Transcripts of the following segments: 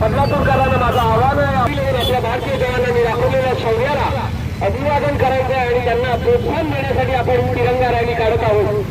बदलापूरकरांना माझं आव्हान आहे. आपल्या भारतीय जवानांनी दाखवलेल्या शौर्याला अभिवादन करायचं आहे आणि त्यांना प्रोत्साहन देण्यासाठी आपण तिरंगा रॅली काढत आहोत.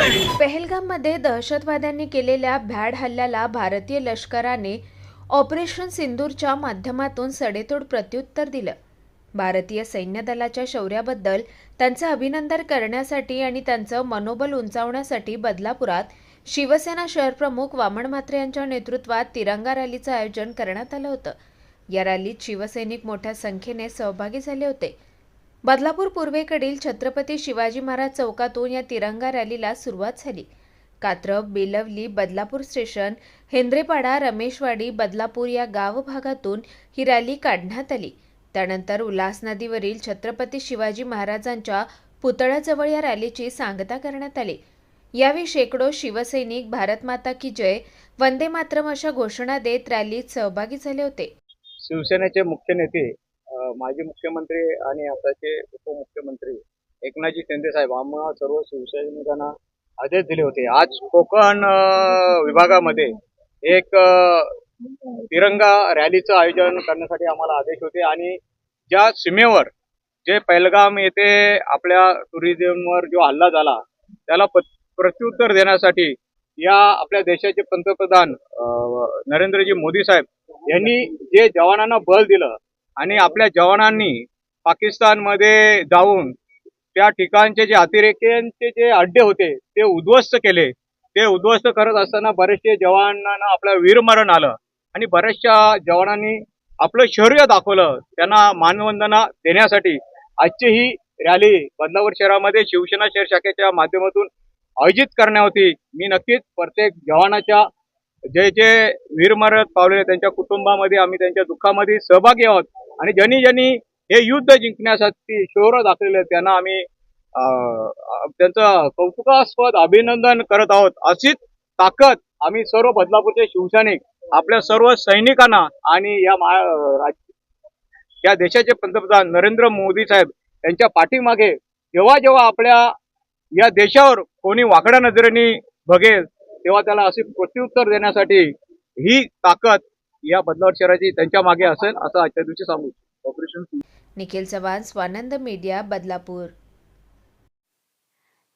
पहलगाममध्ये दहशतवाद्यांनी केलेल्या भ्याड हल्ल्याला भारतीय लष्कराने ऑपरेशन सिंदूरच्या माध्यमातून सडेतोड प्रत्युत्तर दिलं. भारतीय सैन्य दलाच्या शौर्याबद्दल त्यांचं अभिनंदन करण्यासाठी आणि त्यांचं मनोबल उंचावण्यासाठी बदलापुरात शिवसेना शहरप्रमुख वामन म्हात्रे यांच्या नेतृत्वात तिरंगा रॅलीचं आयोजन करण्यात आलं होतं. या रॅलीत शिवसैनिक मोठ्या संख्येने सहभागी झाले होते. बदलापूर पूर्वेकडील छत्रपती शिवाजी महाराज चौकातून या तिरंगा रॅलीला सुरुवात झाली. कात्रप बेलवली बदलापूर स्टेशन हेंद्रेपाडा रमेशवाडी बदलापूर या गाव भागातून ही रॅली काढण्यात आली. त्यानंतर उल्हास नदीवरील छत्रपती शिवाजी महाराजांच्या पुतळ्याजवळ या रॅलीची सांगता करण्यात आली. यावेळी शेकडो शिवसैनिक भारत माता की जय वंदे मातरम अशा घोषणा देत रॅलीत सहभागी झाले होते. शिवसेनेचे मुख्य नेते माजी मुख्यमंत्री आणि आताचे उपमुख्यमंत्री एकनाथजी शिंदे साहेब आम्हाला सर्व शिवसैनिकांना आदेश दिले होते. आज कोकण विभागामध्ये एक तिरंगा रॅलीचं आयोजन करण्यासाठी आम्हाला आदेश होते आणि ज्या सीमेवर जे पैलगाम येथे आपल्या टुरिझमवर जो हल्ला झाला त्याला प्रत्युत्तर देण्यासाठी या आपल्या देशाचे पंतप्रधान नरेंद्रजी मोदी साहेब यांनी जे जवानांना बल दिलं आणि आपल्या जवानांनी पाकिस्तानमध्ये जाऊन त्या ठिकाणचे जे अतिरेक्यांचे जे अड्डे होते ते उद्ध्वस्त केले. ते उद्ध्वस्त करत असताना बरेचसे जवानांना आपलं वीरमरण आलं. आणि बऱ्याचशा जवानांनी आपलं शौर्य दाखवलं त्यांना मानवंदना देण्यासाठी. आजची ही रॅली बदलापूर शहरामध्ये शिवसेना शहर शाखेच्या माध्यमातून आयोजित करण्यात होती. मी नक्कीच प्रत्येक जवानाच्या जे जे वीरमरत पावलेले त्यांच्या कुटुंबामध्ये आम्ही त्यांच्या दुःखामध्ये सहभागी आहोत. आणि ज्यांनी ज्यांनी हे युद्ध जिंकण्यासाठी शौर्य दाखवलेलं त्यांना आम्ही अं, त्यांचं कौतुकास्पद अभिनंदन करत आहोत. अशीच ताकद आम्ही सर्व बदलापूरचे शिवसैनिक आपल्या सर्व सैनिकांना आणि या मा- राज- या देशाचे पंतप्रधान नरेंद्र मोदी साहेब यांच्या पाठीमागे जेव्हा जेव्हा आपल्या या देशावर कोणी वाकड्या नजरेने बघेल तेव्हा त्याला असे प्रत्युत्तर देण्यासाठी ही ताकद या बदलावर शहराची त्यांच्या मागे असेल असं आजच्या दिवशी सांगू. Operation Nikhil Chavan Swanand media Badlapur.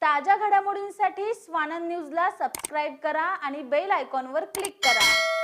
ताज्या घडामोडींसाठी स्वानंद न्यूजला सबस्क्राईब करा आणि बेल आयकॉनवर क्लिक करा.